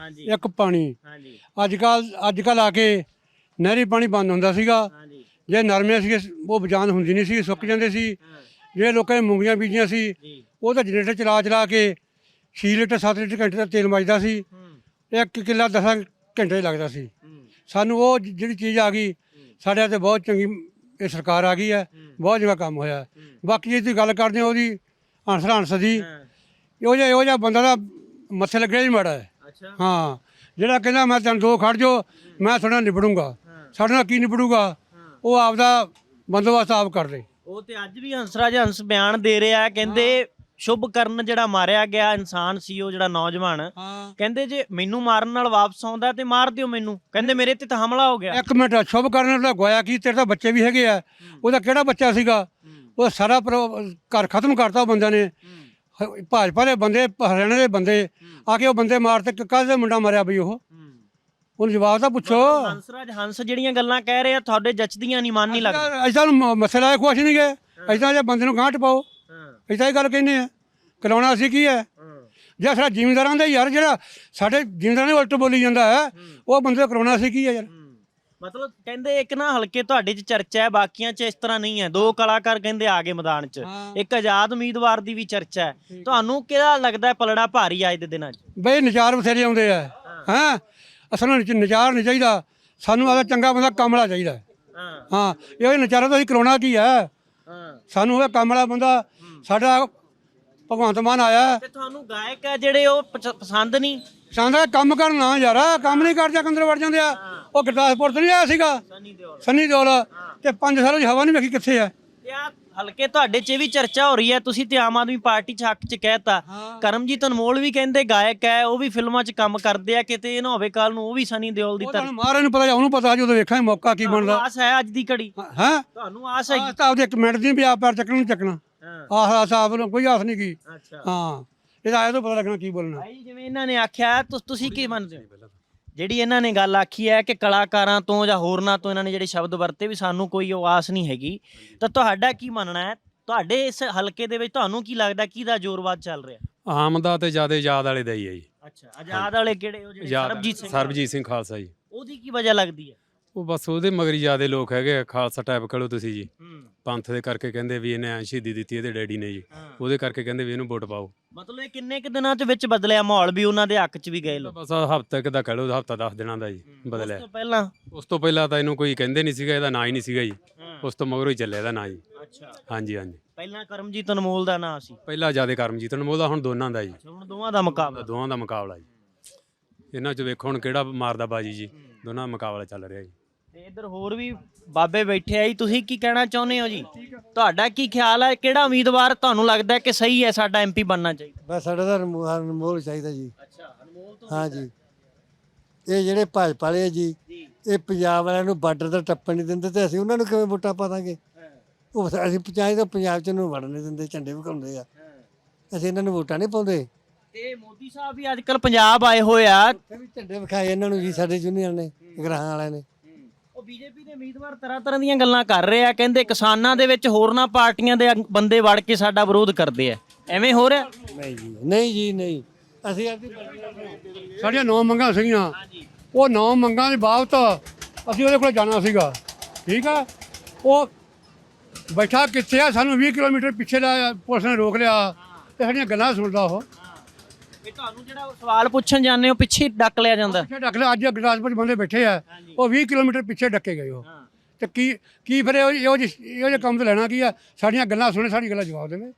ਹਾਂਜੀ। ਇੱਕ ਪਾਣੀ। ਹਾਂਜੀ। ਅੱਜ ਕੱਲ ਅੱਜ ਕੱਲ ਆ ਕੇ ਨਹਿਰੀ ਪਾਣੀ ਬੰਦ ਹੁੰਦਾ ਸੀਗਾ। ਹਾਂਜੀ। ਜੇ ਨਰਮੇ ਸੀਗੇ ਉਹ ਬਜਾਨ ਹੁੰਦੀ ਨਹੀਂ ਸੀ ਸੁੱਕ ਜਾਂਦੇ ਸੀ। ਜਿਹੜੇ ਲੋਕਾਂ ਨੇ ਮੂੰਗੀਆਂ ਬੀਜੀਆਂ ਸੀ ਜੀ। ਉਹ ਤਾਂ ਜਨਰੇਟਰ ਚਲਾ ਚਲਾ ਕੇ 6 ਲੀਟਰ 7 ਲੀਟਰ ਘੰਟੇ ਦਾ ਤੇਲ ਮੱਚਦਾ ਸੀ। ਹੂੰ। ਇੱਕ ਕਿੱਲਾ 10 ਘੰਟੇ ਲੱਗਦਾ ਸੀ। ਹੂੰ। ਸਾਨੂੰ ਉਹ ਜ- ਜਿਹੜੀ ਚੀਜ਼ ਆ ਗਈ ਸਾਡੇ ਤੇ ਬਹੁਤ ਚੰਗੀ ਇਹ ਸਰਕਾਰ ਆ ਗਈ ਹੈ। ਬਹੁਤ ਜਗ੍ਹਾ ਕੰਮ ਹੋਇਆ। ਬਾਕੀ ਜੇ ਤੁਸੀਂ ਗੱਲ ਕਰਦੇ ਹੋ ਉਹਦੀ ਹੰਸ ਹੰਸ ਦੀ ਹਾਂ, ਇਹੋ ਜਿਹਾ ਇਹੋ ਜਿਹਾ ਬੰਦਾ ਦਾ ਮੱਥੇ ਲੱਗਿਆ ਹੀ ਮਾੜਾ ਹੈ। ਹਾਂ ਜਿਹੜਾ ਕਹਿੰਦਾ ਮੈਂ ਤੈਨੂੰ ਦੋ ਖੜ ਜੋ ਮੈਂ ਤੁਹਾਡੇ ਨਾਲ ਨਿਬੜੂੰਗਾ। ਸਾਡੇ ਨਾਲ ਕੀ ਨਿਬੜੂਗਾ? ਉਹ ਆਪਦਾ ਬੰਦੋਬਸਤ ਆਪ ਕਰ ਲੇ। ਉਹ ਤੇ ਅੱਜ ਵੀ ਹੰਸਰਾਜ ਹੰਸ ਬਿਆਨ ਦੇ ਰਿਹਾ ਕਹਿੰਦੇ ਸ਼ੁਭ ਕਰਨ ਜਿਹੜਾ ਮਾਰਿਆ ਗਿਆ ਇਨਸਾਨ ਸੀ ਉਹ ਜਿਹੜਾ ਨੌਜਵਾਨ। ਕਹਿੰਦੇ ਜੇ ਮੈਨੂੰ ਮਾਰਨ ਨਾਲ ਵਾਪਸ ਆਉਂਦਾ ਤੇ ਮਾਰ ਦਿਓ ਮੈਨੂੰ। ਕਹਿੰਦੇ ਮੇਰੇ ਤੇ ਤਾਂ ਹਮਲਾ ਹੋ ਗਿਆ। ਇੱਕ ਮਿੰਟ ਸ਼ੁਭ ਕਰਨ ਦਾ ਗੋਇਆ ਕੀ? ਤੇਰੇ ਤਾਂ ਬੱਚੇ ਵੀ ਹੈਗੇ ਆ। ਉਹਦਾ ਕਿਹੜਾ ਬੱਚਾ ਸੀਗਾ? ਉਹ ਸਾਰਾ ਘਰ ਖਤਮ ਕਰਤਾ ਉਹ ਬੰਦਿਆਂ ਨੇ। ਹ- ਭਾਜਪਾ ਦੇ ਬੰਦੇ ਹਰਿਆਣਾ ਦੇ ਬੰਦੇ ਆ ਕੇ ਉਹ ਬੰਦੇ ਮਾਰਤੇ ਕਾਹਦੇ ਮੁੰਡਾ ਮਾਰਿਆ ਬਈ ਉਹ। ਉਹਨੂੰ ਜਵਾਬ ਤਾਂ ਪੁੱਛੋ। ਹੰਸਰਾਜ ਹੰਸ ਜਿਹੜੀਆਂ ਗੱਲਾਂ ਕਹਿ ਰਹੇ ਆ ਤੁਹਾਡੇ ਜੱਚਦੀਆਂ ਨਹੀਂ ਮਨ ਨਹੀਂ ਲੱਗਦਾ। ਐਸਾ ਨੂੰ ਮਸਲਾ ਖੁਸ਼ ਨਹੀਂ ਗਏ। ਐਸਾ ਜੇ ਬੰਦੇ ਨੂੰ ਗਾਂਠ ਪਾਓ। ਹਾਂ। ਐਸਾ ਹੀ ਗੱਲ ਕਹਿੰਦੇ ਆ ਕਰਾਉਣਾ ਅਸੀਂ ਕੀ ਹੈ? ਜੇ ਸਾਡਾ ਜ਼ਿਮੀਂਦਾਰਾਂ ਦਾ ਯਾਰ ਜਿਹੜਾ ਸਾਡੇ ਜ਼ਿਮੀਂਦਾਰਾਂ ਨੇ ਉਲਟ ਬੋਲੀ ਜਾਂਦਾ ਹੈ ਉਹ ਬੰਦੇ ਕਰਾਉਣਾ ਅਸੀਂ ਕੀ ਹੈ ਯਾਰ? ਮਤਲਬ ਕਹਿੰਦੇ ਇੱਕ ਨਾ ਹਲਕੇ ਤੁਹਾਡੇ 'ਚ ਚਰਚਾ ਹੈ ਬਾਕੀਆਂ 'ਚ ਇਸ ਤਰ੍ਹਾਂ ਨਹੀਂ ਹੈ। ਦੋ ਕਲਾਕਾਰ ਕਹਿੰਦੇ ਆ ਗਏ ਮੈਦਾਨ 'ਚ। ਹਾਂ। ਇੱਕ ਆਜ਼ਾਦ ਉਮੀਦਵਾਰ ਦੀ ਵੀ ਚਰਚਾ ਹੈ। ਤੁਹਾਨੂੰ ਕਿਹੜਾ ਲੱਗਦਾ ਹੈ ਪਲੜਾ ਭਾਰੀ ਅੱਜ ਦੇ ਦਿਨਾਂ 'ਚ? ਬਈ ਨਜ਼ਾਰ ਬਥੇਰੇ ਆਉਂਦੇ ਆ। ਹਾਂ। ਅਸਲ ਵਿੱਚ ਨਜ਼ਾਰ ਨਹੀਂ ਚਾਹੀਦਾ। ਸਾਨੂੰ ਆਦਾ ਚੰਗਾ ਬੰਦਾ ਕਮਲਾ ਚਾਹੀਦਾ ਹੈ। ਹਾਂ। ਹਾਂ ਇਹ ਨਜ਼ਾਰਾ ਤਾਂ ਅਸੀਂ ਕਰਾਉਣਾ ਕੀ ਹੈ? ਹਾਂ। ਸਾਨੂੰ ਉਹ ਕਮਲਾ ਬੰਦਾ ਸਾਡਾ ਭਗਵੰਤ ਮਾਨ ਆਇਆ ਤੇ ਤੁਹਾਨੂੰ ਗਾਇਕ ਹੈ ਜਿਹੜੇ ਉਹ ਪਸੰਦ ਨਹੀਂ? ਸਾਂਦਾ ਕੰਮ ਕਰਨਾ ਯਾਰ। ਕੰਮ ਨਹੀਂ ਕਰਦੇ ਅੰਦਰ ਵੜ ਜਾਂਦੇ ਆ। ਉਹ ਗੁਰਦਾਸਪੁਰ ਤੋਂ ਨਹੀਂ ਆਇਆ ਸੀਗਾ? ਸਨੀ ਦਿਓਲ। ਸੰਨੀ ਦਿਓਲ। ਤੇ 5 ਸਾਲ ਦੀ ਹਵਾ ਨਹੀਂ ਵੇਖੀ ਕਿੱਥੇ ਆ? ਤੇ ਆ ਹਲਕੇ ਤੁਹਾਡੇ 'ਚ ਵੀ ਚਰਚਾ ਹੋ ਰਹੀ ਹੈ ਤੁਸੀਂ ਤੇ ਆਮ ਆਦਮੀ ਪਾਰਟੀ 'ਚ ਹੱਕ 'ਚ ਕਹਿਤਾ ਕਰਮਜੀਤ ਅਨਮੋਲ ਵੀ ਕਹਿੰਦੇ ਗਾਇਕ ਹੈ ਉਹ ਵੀ ਫਿਲਮਾਂ 'ਚ ਕੰਮ ਕਰਦੇ ਆ ਕਿਤੇ ਇਹ ਨਾ ਹੋਵੇ ਕੱਲ ਨੂੰ ਉਹ ਵੀ ਸਨੀ ਦਿਓਲ ਦੀ ਉਹ ਤੁਹਾਨੂੰ ਮਹਾਰਾਜ ਨੂੰ ਪਤਾ ਉਹਨੂੰ ਪਤਾ ਜਦੋਂ ਵੇਖਾਂਗੇ ਮੌਕਾ ਕੀ ਬਣਦਾ। ਆਸ ਹੈ ਅੱਜ ਦੀ ਘੜੀ? ਹਾਂ ਤੁਹਾਨੂੰ ਆਸ ਹੈਗੀ? ਤਾਂ ਉਹਦੇ ਇੱਕ ਮਿੰਟ ਦੀ ਵੀ ਆਪ ਪੈਰ ਚੱਕਣਾ ਨਹੀਂ ਚੱਕਣਾ। ਹਾਂ। ਆਹ ਆਸ ਆਪ ਨੂੰ ਕੋਈ ਆਸ ਨਹੀਂ ਕੀ। ਅੱਛਾ। ਹਾਂ। ਇਹਦਾ ਆਇਆ ਤਾਂ ਪਤਾ ਲੱਗਣਾ ਕੀ ਬੋਲਣਾ। ਭਾਈ ਜਿਵੇਂ ਇਹਨਾਂ ਨੇ ਆਖਿਆ ਤੁਸੀਂ ਕੀ ਮੰਨਦੇ ਹੋ? ਜਿਹੜੀ ਇਹਨਾਂ ਨੇ ਗੱਲ ਆਖੀ ਹੈ ਕਿ ਕਲਾਕਾਰਾਂ ਤੋਂ ਜਾਂ ਹੋਰਨਾਂ ਤੋਂ ਇਹਨਾਂ ਨੇ ਜਿਹੜੇ ਸ਼ਬਦ ਵਰਤੇ ਵੀ ਸਾਨੂੰ ਕੋਈ ਆਸ ਨਹੀਂ ਹੈਗੀ। ਤਾਂ ਤੁਹਾਡਾ ਕੀ ਮੰਨਣਾ ਹੈ? ਤੁਹਾਡੇ ਇਸ ਹਲਕੇ ਦੇ ਵਿੱਚ ਤੁਹਾਨੂੰ ਕੀ ਲੱਗਦਾ ਕਿਹਦਾ ਜ਼ੋਰਵਾਦ ਚੱਲ ਰਿਹਾ? ਆਮ ਦਾ ਤੇ ਜ਼ਿਆਦਾ ਯਾਦ ਵਾਲੇ ਦਾ ਹੀ ਹੈ ਜੀ। ਅੱਛਾ ਆਜ਼ਾਦ ਵਾਲੇ ਕਿਹੜੇ ਉਹ ਜਿਹੜੇ ਯਾਦ ਸਰਬਜੀਤ ਸਿੰਘ ਸਰਬਜੀਤ ਸਿੰਘ ਖਾਲਸਾ ਜੀ। ਉਹਦੀ ਕੀ ਵਜ੍ਹਾ ਲੱਗਦੀ ਹੈ? ਉਹ ਬਸ ਉਹਦੇ ਮਗਰ ਜਿਆਦੇ ਲੋਕ ਹੈਗੇ ਆ, ਖਾਲਸਾ ਟਾਈਪ ਕਹੋ ਤੁਸੀਂ ਜੀ। ਹੂੰ। ਪੰਥ ਦੇ ਕਰਕੇ ਕਹਿੰਦੇ ਵੀ ਇਹਨੇ ਐਂ ਸ਼ਹੀਦੀ ਦਿੱਤੀ ਇਹਦੇ ਡੈਡੀ ਨੇ ਜੀ। ਹਾਂ। ਉਹਦੇ ਕਰਕੇ ਕਹਿੰਦੇ ਵੀ ਇਹਨੂੰ ਵੋਟ ਪਾਓ। ਮਤਲਬ ਇਹ ਕਿੰਨੇ ਕੁ ਦਿਨਾਂ ਚ ਵਿੱਚ ਬਦਲਿਆ ਮਾਹੌਲ ਵੀ ਉਹਨਾਂ ਦੇ ਹੱਕ ਚ ਵੀ ਗਏ ਲੋਕ? ਬਸ ਹਫਤਾ ਦਾ ਕਹ ਲਓ ਹਫਤਾ 10 ਦਿਨਾਂ ਦਾ ਜੀ ਉਸ ਬਦਲਿਆ। ਤੋਂ ਪਹਿਲਾਂ? ਉਸ ਤੋਂ ਪਹਿਲਾਂ ਤਾਂ ਇਹਨੂੰ ਕੋਈ ਕਹਿੰਦੇ ਨਹੀਂ ਸੀਗਾ ਇਹਦਾ ਨਾਂ ਹੀ ਨਹੀਂ ਸੀਗਾ ਜੀ। ਉਸ ਤੋਂ ਮਗਰੋਂ ਹੀ ਚੱਲਿਆ ਇਹਦਾ ਨਾਂ ਜੀ। ਅੱਛਾ। ਹਾਂਜੀ ਹਾਂਜੀ। ਪਹਿਲਾਂ ਕਰਮਜੀਤ ਅਨਮੋਲ ਦਾ ਨਾਂ ਸੀ? ਪਹਿਲਾਂ ਜਿਆਦੇ ਕਰਮਜੀਤ ਨੂੰ ਉਹਦਾ ਹੁਣ ਦੋਨਾਂ ਦਾ ਜੀ। ਹੁਣ ਦੋਵਾਂ ਦਾ ਮੁਕਾਬਲਾ। ਦੋਵਾਂ ਦਾ ਮੁਕਾਬਲਾ ਜੀ। ਇਹਨਾਂ ਚ ਵੇਖੋ ਹੁਣ ਕਿਹੜਾ ਮਾਰਦਾ ਬਾਜੀ ਜੀ। ਦੋਨਾਂ ਦਾ ਮੁਕਾਬਲਾ ਚੱਲ ਰਿਹਾ ਜੀ। ਤੇ ਇੱਧਰ ਹੋਰ ਵੀ ਬਾਬੇ ਬੈਠੇ ਆ ਜੀ ਤੁਸੀਂ ਕੀ ਕਹਿਣਾ ਚਾਹੁੰਦੇ ਹੋ ਜੀ? ਤੁਹਾਡਾ ਕੀ ਖਿਆਲ ਹੈ ਕਿਹੜਾ ਉਮੀਦਵਾਰ ਤੁਹਾਨੂੰ ਲੱਗਦਾ ਹੈ ਕਿ ਸਹੀ ਹੈ ਸਾਡਾ ਐਮਪੀ ਬਣਨਾ ਚਾਹੀਦਾ? ਬਸ ਸਾਡਾ ਤਾਂ ਅਨਮੋ- ਅਨਮੋਲ ਚਾਹੀਦਾ ਜੀ। ਅੱਛਾ ਅਨਮੋਲ ਤੋਂ ਹਾਂ ਜੀ। ਇਹ ਜਿਹੜੇ ਭਾਜਪਾ ਵਾਲੇ ਆ ਜੀ ਜੀ। ਇਹ ਪੰਜਾਬ ਵਾਲਿਆਂ ਨੂੰ ਬਾਰਡਰ ਦਾ ਟੱਪਣ ਨਹੀਂ ਦਿੰਦੇ ਤੇ ਅਸੀਂ ਉਹਨਾਂ ਨੂੰ ਕਿਵੇਂ ਵੋਟਾਂ ਪਾ ਦਾਂਗੇ? ਉਹ ਅਸੀਂ ਤਾਂ ਪੰਜਾਬ ਚ ਨੂੰ ਵੜਨ ਨਹੀਂ ਦਿੰਦੇ ਝੰਡੇ ਵਿਖਾਉਂਦੇ ਆ। ਅਸੀਂ ਇਹਨਾਂ ਨੂੰ ਵੋਟਾਂ ਨਹੀਂ ਪਾਉਂਦੇ। ਤੇ ਮੋਦੀ ਸਾਹਿਬ ਵੀ ਅੱਜ ਕੱਲ ਪੰਜਾਬ ਆਏ ਹੋਏ ਆ। ਉੱਥੇ ਵੀ ਝੰਡੇ ਵਿਖਾਏ ਇਹਨਾਂ ਨੂੰ ਜੀ ਸਾਡੇ ਜੂਨੀਅਰ ਨੇ ਗ੍ਰਾਹਾਂ ਵਾਲਿਆਂ ਨੇ। ਉਹ ਬੀਜੇਪੀ ਦੇ ਉਮੀਦਵਾਰ ਤਰ੍ਹਾਂ ਤਰ੍ਹਾਂ ਦੀਆਂ ਗੱਲਾਂ ਕਰ ਰਹੇ ਆ ਕਹਿੰਦੇ ਕਿਸਾਨਾਂ ਦੇ ਵਿੱਚ ਹੋਰਨਾਂ ਪਾਰਟੀਆਂ ਦੇ ਅੰਗ- ਬੰਦੇ ਵੜ ਕੇ ਸਾਡਾ ਵਿਰੋਧ ਕਰਦੇ ਆ। ਐਵੇਂ ਹੋ ਰਿਹਾ? ਨਹੀਂ ਜੀ ਨਹੀਂ ਜੀ ਨਹੀਂ। ਅਸੀਂ ਆਪਦੀ ਸਾਡੀਆਂ ਨੌ ਮੰਗਾਂ ਸੀਗੀਆਂ। ਉਹ ਨੌ ਮੰਗਾਂ ਦੇ ਬਾਬਤ ਅਸੀਂ ਉਹਦੇ ਕੋਲ ਜਾਣਾ ਸੀਗਾ। ਠੀਕ ਆ? ਉਹ ਬੈਠਾ ਕਿੱਥੇ ਆ? ਸਾਨੂੰ 20 ਕਿਲੋਮੀਟਰ ਪਿੱਛੇ ਦਾ ਪੁਲਿਸ ਨੇ ਰੋਕ ਲਿਆ। ਤੇ ਸਾਡੀਆਂ ਗੱਲਾਂ ਸੁਣਦਾ ਉਹ। ਇਹ ਤੁਹਾਨੂੰ ਜਿਹੜਾ ਸਵਾਲ ਪੁੱਛਣ ਜਾਂਦੇ ਹੋ ਪਿੱਛੇ ਡੱਕ ਲਿਆ ਜਾਂਦਾ। ਪਿੱਛੇ ਡੱਕ ਲਿਆ ਅੱਜ ਗੁਰਦਾਸਪੁਰ 'ਚ ਬੰਦੇ ਬੈਠੇ ਆ। ਉਹ 20 ਕਿਲੋਮੀਟਰ ਪਿੱਛੇ ਡੱਕੇ ਗਏ ਉਹ। ਤੇ ਕੀ ਕੀ ਫਿਰ ਇਹੋ ਜਿਹੇ- ਇਹੋ ਜਿਹੇ ਇਹੋ ਜਿਹੇ ਕੰਮ ਤੋਂ ਲੈਣਾ ਕੀ ਆ? ਸਾਡੀਆਂ ਗੱਲਾਂ ਸੁਣੇ ਸਾਡੀ ਗੱਲਾਂ ਜਵਾਬ ਦੇਵੇ